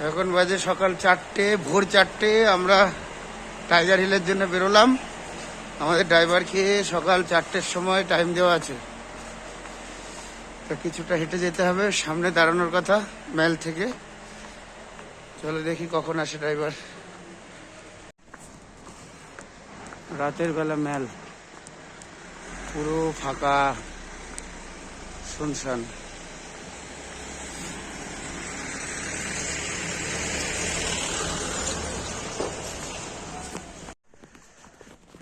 এখন বাজে সকাল চারটে, ভোর চারটে, আমরা টাইগার হিলের জন্য বেরোলাম। আমাদের ড্রাইভারকে সকাল চারটের সময় টাইম দেওয়া আছে। কিছুটা হেঁটে যেতে হবে, সামনে দাঁড়ানোর কথা মেল থেকে। চলো দেখি কখন আসে ড্রাইভার রাতের বেলা মেল পুরো ফাঁকা। শুনশান।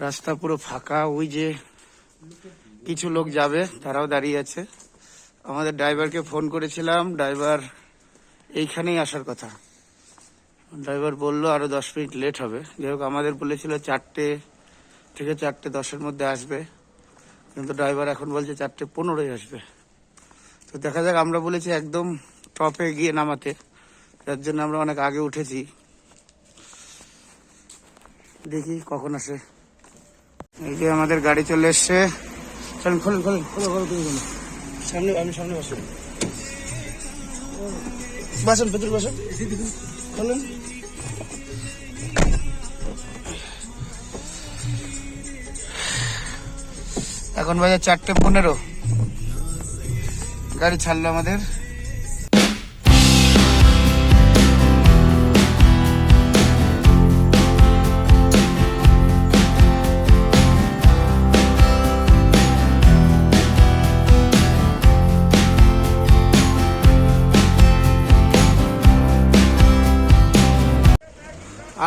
রাস্তা পুরো ফাঁকা, ওই যে কিছু লোক যাবে, তারাও দাঁড়িয়ে আছে। আমাদের ড্রাইভারকে ফোন করেছিলাম, ড্রাইভার এইখানেই আসার কথা। ড্রাইভার বলল, আরও দশ মিনিট লেট হবে। যাই হোক, আমাদের বলেছিল চারটে থেকে চারটে দশের মধ্যে আসবে। কিন্তু ড্রাইভার এখন বলছে চারটে পনেরোই আসবে। তো দেখা যাক, আমরা বলেছি একদম টপে গিয়ে নামাতে। যার জন্য আমরা অনেক আগে উঠেছি। দেখি কখন আসে। এই যে আমাদের গাড়ি চলে এসছে। চলুন, খোলেন খোলেন, খোলো খোলো তুমি খোলো। সামনে, আমি সামনে বসুন বাসন, ভেতর বাসন। খোলেন এখন বাজার চারটে পনেরো। গাড়ি ছাড়লো আমাদের।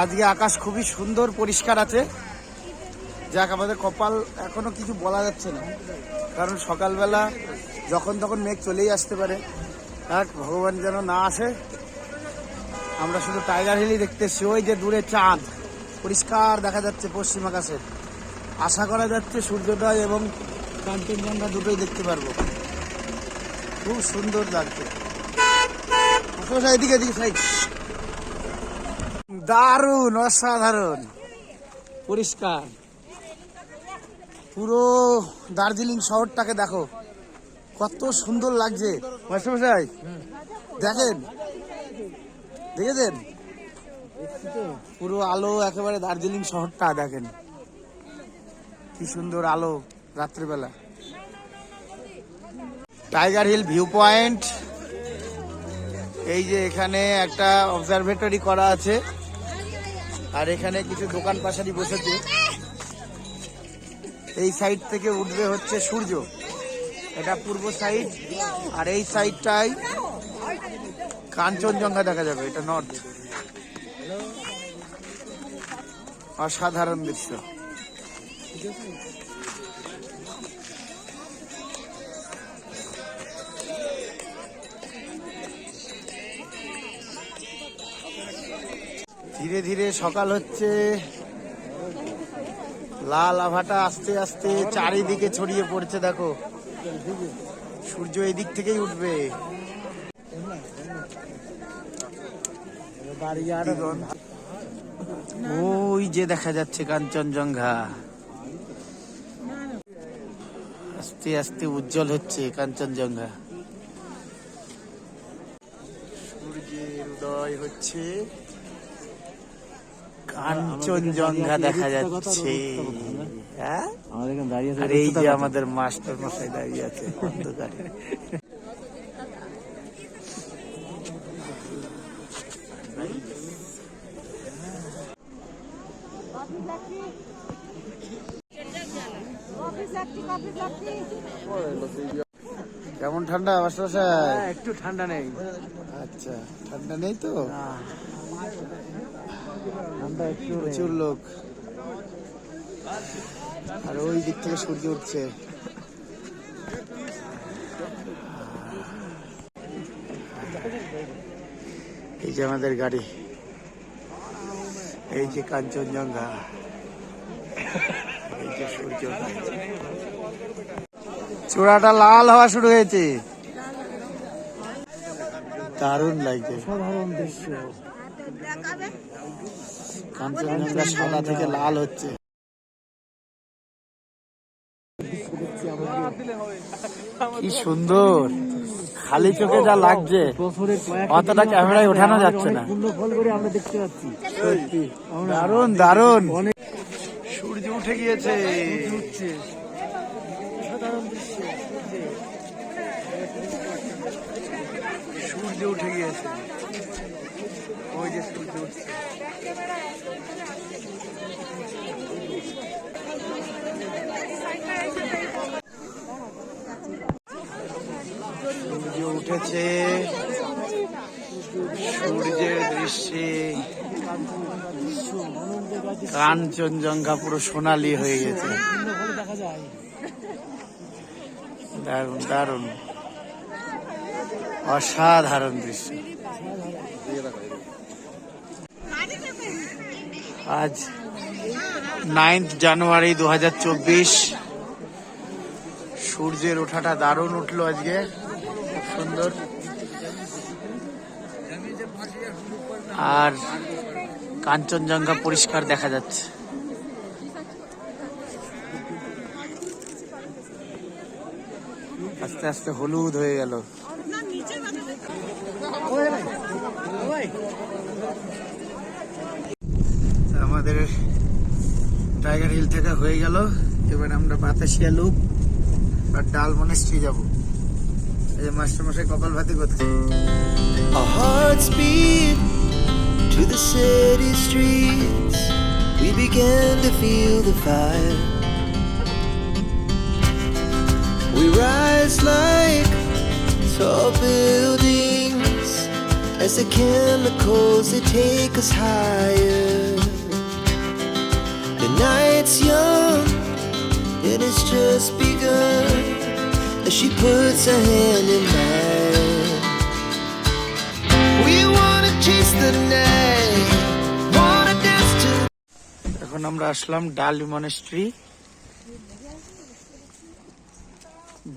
আজকে আকাশ খুবই সুন্দর, পরিষ্কার আছে। যাক, আমাদের কপাল এখনও কিছু বলা যাচ্ছে না। কারণ সকালবেলা যখন তখন মেঘ চলেই আসতে পারে। যাক ভগবান যেন না আসে। আমরা শুধু টাইগার হিলই দেখতে এসছি। ওই যে দূরে চাঁদ, পরিষ্কার দেখা যাচ্ছে পশ্চিম আকাশে। আশা করা যাচ্ছে সূর্যোদয় এবং কাঞ্চনজঙ্ঘা দুটোই দেখতে পারব। খুব সুন্দর লাগছে। এদিকে এদিকে, সাইড। দারুণ অসাধারণ। পরিষ্কার। পুরো দার্জিলিং শহরটাকে দেখো। কত সুন্দর লাগছে। মাস্টারমশাই দেখেন। দেখেছেন? পুরো আলো একেবারে দার্জিলিং শহরটা দেখেন। কি সুন্দর আলো রাত্রিবেলা। Tiger hill view point. এই যে এখানে একটা অবজারভেটরি করা আছে। আর এখানে কিছু দোকান পাশারি বসেছে। এই সাইড থেকে উঠবে হচ্ছে সূর্য। এটা পূর্ব সাইড, আর এই সাইডটাই কাঞ্চনজঙ্ঘা দেখা যাবে, এটা নর্থ অসাধারণ দৃশ্য। ধীরে ধীরে সকাল হচ্ছে। লাল আভাটা আস্তে আস্তে চারিদিকে ছড়িয়ে পড়ছে, দেখো। সূর্য এই দিক থেকেই উঠবে। ওই যে দেখা যাচ্ছে কাঞ্চনজঙ্ঘা। আস্তে আস্তে উজ্জ্বল হচ্ছে কাঞ্চনজঙ্ঘা। সূর্যের উদয় হচ্ছে। কাঞ্চনজঙ্ঘা দেখা যাচ্ছে। হ্যাঁ আমাদের দাঁড়িয়ে আর এই যে আমাদের মাস্টার মশাই দাঁড়িয়ে আছে অন্ধকারে। কেমন ঠান্ডা মাস্টার মশাই একটু ঠান্ডা নেই। আচ্ছা ঠান্ডা নেই তো? প্রচুর লোক। আর ওই দিক থেকে সূর্য উঠছে। এই যে আমাদের গাড়ি। এই যে কাঞ্চনজঙ্ঘা। এই যে সূর্য চূড়াটা লাল হওয়া শুরু হয়েছে। দারুণ লাগছে। সাধারণ দৃশ্য। কাঞ্চনজঙ্ঘা সাদা থেকে লাল হচ্ছে। কি সুন্দর। খালি চোখে যা লাগছে অতটা ক্যামেরায় ওঠানো যাচ্ছে না। পূর্ণ ফল করে আমরা দেখতে পাচ্ছি সত্যি। আমরা দারুণ দারুণ সূর্য উঠে গিয়েছে। সূর্য উঠে গিয়েছে। ওই যে সূর্য সূর্য উঠেছে। সূর্যের দৃশ্যে কাঞ্চনজঙ্ঘা পুরো সোনালি হয়ে গেছে। দারুণ দারুণ। অসাধারণ দৃশ্য। আজ নাইন্থ জানুয়ারি দু হাজার চব্বিশ। সূর্যের ওঠাটা দারুণ উঠল আজকে, খুব সুন্দর। আর কাঞ্চনজঙ্ঘা পরিষ্কার দেখা যাচ্ছে। আস্তে আস্তে হলুদ হয়ে গেল। আমাদের টাইগার হিল থেকে হয়ে গেল। এবার আমরা বাতাসিয়া লুক আর ডাল মনেস্ট্রি যাব। এই মাস্টার মাসে কপাল ভাতি করছে As the chemicals that take us higher. The night's young and it's just begun as she puts her hand in mine. We wanna chase the night, wanna dance to এখন আমরা আসলাম ডাল মনেস্ট্রি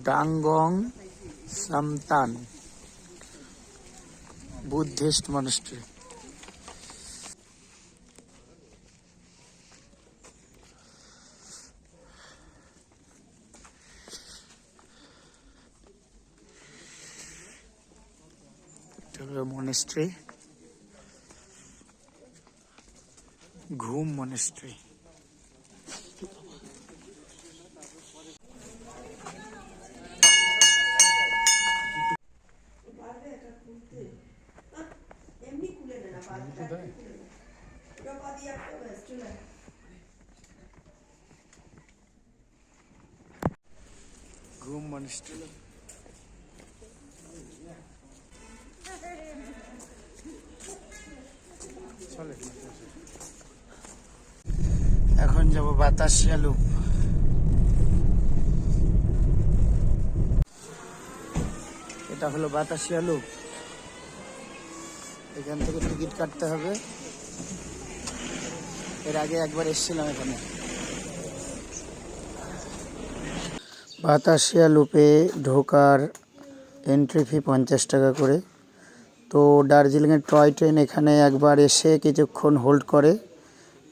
ডাঙ্গং সামতান Buddhist monastery monastery Ghum monastery Ghum monastery এখন যাব Batasia loop এটা হলো Batasia loop এখান থেকে টিকিট কাটতে হবে। এর আগে একবার এসেছিলাম এখানে। বাতাসিয়া লুপে ঢোকার এন্ট্রি ফি পঞ্চাশ টাকা করে। তো দার্জিলিংয়ের টয় ট্রেন এখানে একবার এসে কিছুক্ষণ হোল্ড করে,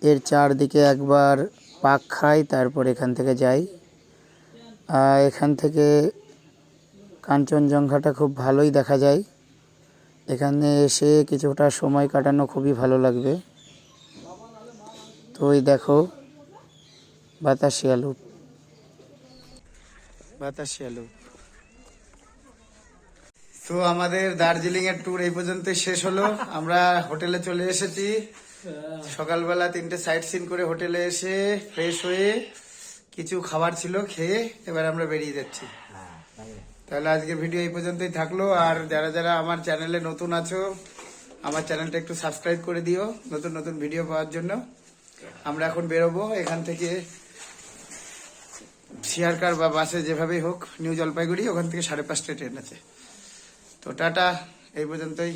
এর চারদিকে একবার পাক খাই তারপর এখান থেকে যাই। এখান থেকে কাঞ্চনজঙ্ঘাটা খুব ভালোই দেখা যায়। এখানে এসে কিছুটা সময় কাটানো খুবই ভালো লাগবে। তো ওই দেখো বাতাসিয়া লুপ বাতাসিয়া লুপ তো আমাদের দার্জিলিং এর ট্যুর এই পর্যন্তই শেষ হলো। আমরা হোটেলে চলে এসেছি। সকালবেলা তিনটে সাইট সিন করে হোটেলে এসে ফ্রেশ হয়ে কিছু খাবার ছিল খেয়ে এবার আমরা বেরিয়ে যাচ্ছি। তাহলে আজকের ভিডিও এই পর্যন্তই থাকল। আর যারা যারা আমার চ্যানেলে নতুন আছো, আমার চ্যানেলটা একটু সাবস্ক্রাইব করে দিও নতুন নতুন ভিডিও পাওয়ার জন্য। আমরা এখন বেরোবো এখান থেকে শেয়ার কার বা বাসে যেভাবেই হোক, নিউ জলপাইগুড়ি, ওখান থেকে সাড়ে পাঁচটা ট্রেন আছে। তো টাটা এই পর্যন্তই।